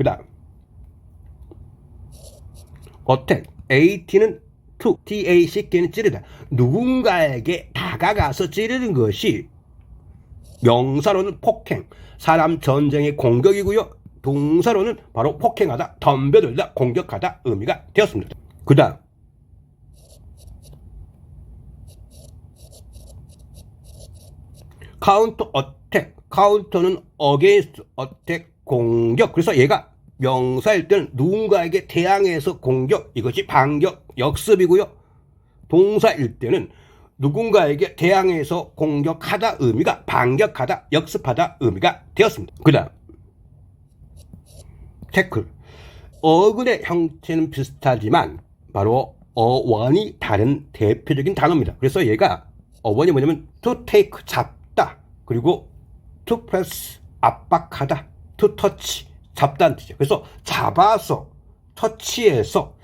그 다음. 어택 AT는 툭 TACK는 찌르다. 누군가에게 다가가서 찌르는 것이 명사로는 폭행 사람 전쟁의 공격이고요. 동사로는 바로 폭행하다 덤벼들다 공격하다 의미가 되었습니다. 그 다음. 카운터 어택 카운터는 어게인스트 어택 공격. 그래서 얘가 명사일 때는 누군가에게 대항해서 공격 이것이 반격 역습이고요. 동사일 때는 누군가에게 대항해서 공격하다 의미가 반격하다 역습하다 의미가 되었습니다. 그 다음 태클. 어근의 형태는 비슷하지만 바로 어원이 다른 대표적인 단어입니다. 그래서 얘가 어원이 뭐냐면 to take 잡다 그리고 to press 압박하다 to touch 잡다는 뜻이죠. 그래서 잡아서 터치해서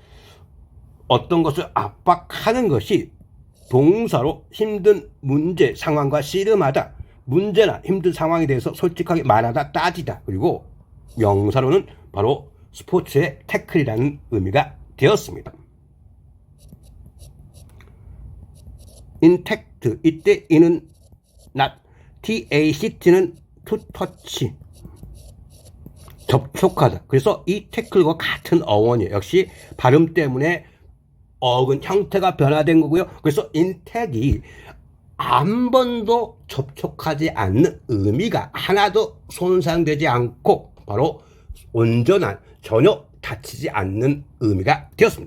어떤 것을 압박하는 것이 동사로 힘든 문제 상황과 씨름하다 문제나 힘든 상황에 대해서 솔직하게 말하다 따지다. 그리고 명사로는 바로 스포츠의 태클이라는 의미가 되었습니다. 인텍트 이때 이는 not. TACT는 to touch 접촉하다. 그래서 이 태클과 같은 어원이에요. 역시 발음 때문에 어근 형태가 변화된 거고요. 그래서 인텍이 한 번도 접촉하지 않는 의미가 하나도 손상되지 않고 바로 온전한 전혀 다치지 않는 의미가 되었습니다.